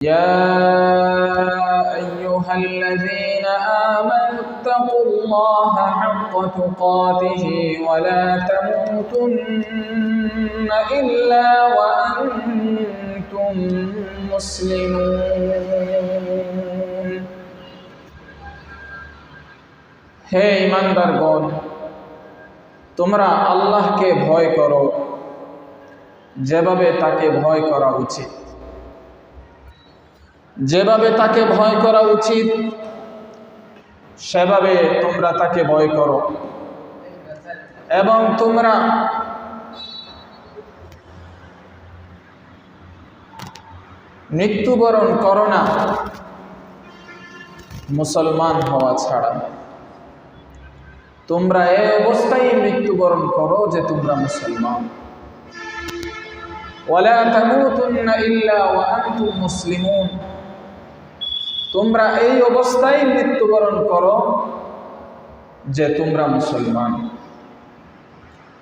يا أيها الذين آمنوا اتقوا الله حق تقاته ولا تموتن إلا وأنتم مسلمون হে ইমানদারগণ তোমরা আল্লাহকে ভয় করো যেভাবে তাকে ভয় করা উচিত যেভাবে তাকে ভয় করা উচিত, সেভাবে তোমরা তাকে ভয় করো। এবং তোমরা মৃত্যুবরণ করো না, মুসলমান হওয়া ছাড়া। তোমরা এ অবস্থায় মৃত্যুবরণ করো যে তোমরা মুসলমান। ওয়ালা তামুতুন্না ইল্লা ওয়া আনতুম মুসলিমুন। তোমরা এই অবস্থায় মৃত্যুবরণ করো যে তোমরা মুসলমান।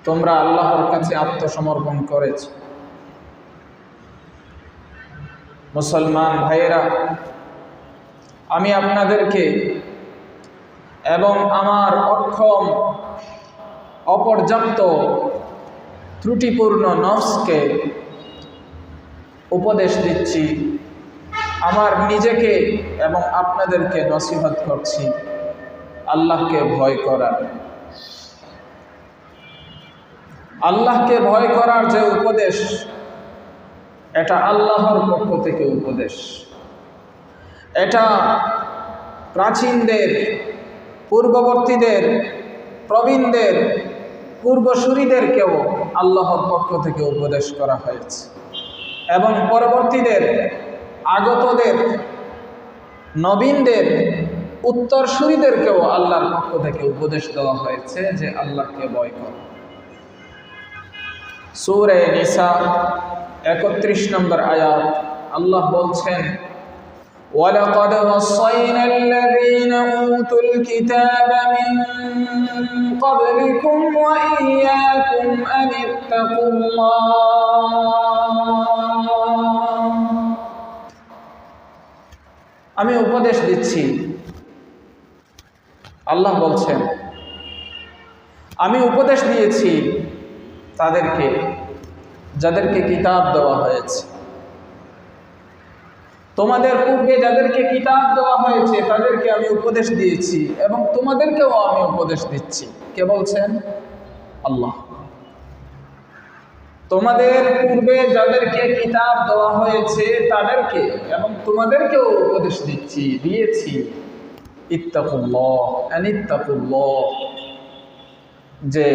তোমরা আল্লাহর কাছে আত্মসমর্পণ করেছ। মুসলমান ভাইয়েরা, আমি আপনাদেরকে এবং আমার অক্ষম, অপর্যাপ্ত, ত্রুটিপূর্ণ নফসকে উপদেশ দিচ্ছি। আমার নিজেকে এবং আপনাদেরকে নসিহত করছি। আল্লাহকে ভয় করার। আল্লাহকে ভয় করার যে উপদেশ, এটা আল্লাহর পক্ষ থেকে উপদেশ। এটা প্রাচীনদের, পূর্ববর্তীদের, প্রবীণদের, পূর্বসূরীদেরকেও আল্লাহর পক্ষ থেকে উপদেশ করা হয়েছে। এবং পরবর্তীদের আগতদের নবীনদের উত্তরসূরিদেরকেও আল্লাহর পক্ষ থেকে উপদেশ দেওয়া হয়েছে যে আল্লাহকে ভয় কর সুরে নিসা একত্রিশ নম্বর আয়াত আল্লাহ বলছেন ولقد وصينا الذين أوتوا الكتاب من قبلكم وإياكم أن اتقوا الله আমি উপদেশ দিচ্ছি। আল্লাহ বলছেন, আমি উপদেশ দিয়েছি তাদেরকে, যাদেরকে কিতাব দেওয়া হয়েছে। তোমাদের পূর্বে যাদেরকে কিতাব দেওয়া হয়েছে, তাদেরকে আমি উপদেশ দিয়েছি এবং তোমাদেরকেও আমি উপদেশ দিচ্ছি। কে বলছেন? আল্লাহ। তোমাদের পূর্বে যাদেরকে কিতাব দেওয়া হয়েছে তাদেরকে এবং তোমাদেরকেও উপদেশ দিচ্ছি, দিয়েছি। ইত্তাকুল্লাহ যে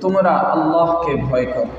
তোমরা আল্লাহকে ভয় করো।